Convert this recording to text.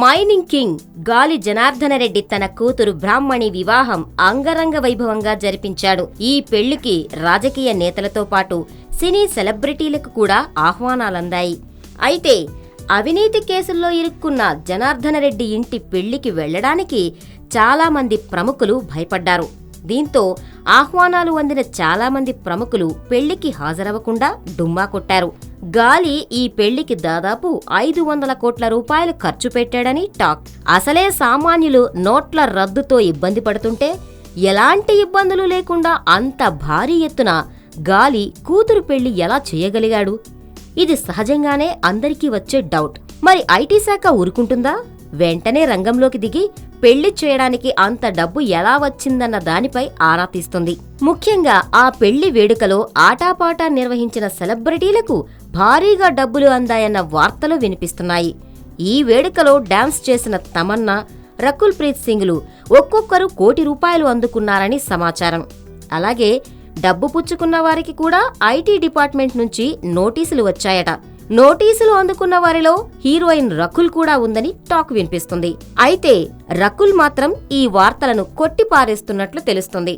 Mining king గాలి జనార్దన రెడ్డి తన కూతురు బ్రాహ్మణి వివాహం అంగరంగ వైభవంగా జరిపించాడు. ఈ పెళ్ళికి రాజకీయ నేతలతో పాటు సినీ సెలబ్రిటీలకు కూడా ఆహ్వానాలందాయి. అయితే అవినీతి కేసుల్లో ఇరుక్కున్న జనార్దన రెడ్డి ఇంటి పెళ్ళికి వెళ్ళడానికి చాలామంది ప్రముఖులు భయపడ్డారు. దీంతో ఆహ్వానాలు అందిన చాలామంది ప్రముఖులు పెళ్ళికి హాజరవ్వకుండా డుమ్మా కొట్టారు. గాలి ఈ పెళ్ళికి దాదాపు ఐదు వందల కోట్ల రూపాయలు ఖర్చు పెట్టాడని టాక్. అసలే సామాన్యులు నోట్ల రద్దుతో ఇబ్బంది పడుతుంటే ఎలాంటి ఇబ్బందులు లేకుండా అంత భారీ ఎత్తున గాలి కూతురు పెళ్ళి ఎలా చేయగలిగాడు? ఇది సహజంగానే అందరికీ వచ్చే డౌట్. మరి ఐటీ శాఖ ఊరుకుంటుందా? వెంటనే రంగంలోకి దిగి పెళ్ళి చేయడానికి అంత డబ్బు ఎలా వచ్చిందన్న దానిపై ఆరా తీస్తుంది. ముఖ్యంగా ఆ పెళ్ళి వేడుకలో ఆటాపాటా నిర్వహించిన సెలబ్రిటీలకు భారీగా డబ్బులు అందాయన్న వార్తలు వినిపిస్తున్నాయి. ఈ వేడుకలో డాన్స్ చేసిన తమన్నా రకుల్ ప్రీత్ సింగ్లు ఒక్కొక్కరు కోటి రూపాయలు అందుకున్నారని సమాచారం. అలాగే డబ్బు పుచ్చుకున్న వారికి కూడా ఐటీ డిపార్ట్మెంట్ నుంచి నోటీసులు వచ్చాయట. నోటీసులు అందుకున్న వారిలో హీరోయిన్ రకుల్ కూడా ఉందని టాక్ వినిపిస్తుంది. అయితే రకుల్ మాత్రం ఈ వార్తలను కొట్టిపారేస్తున్నట్లు తెలుస్తుంది.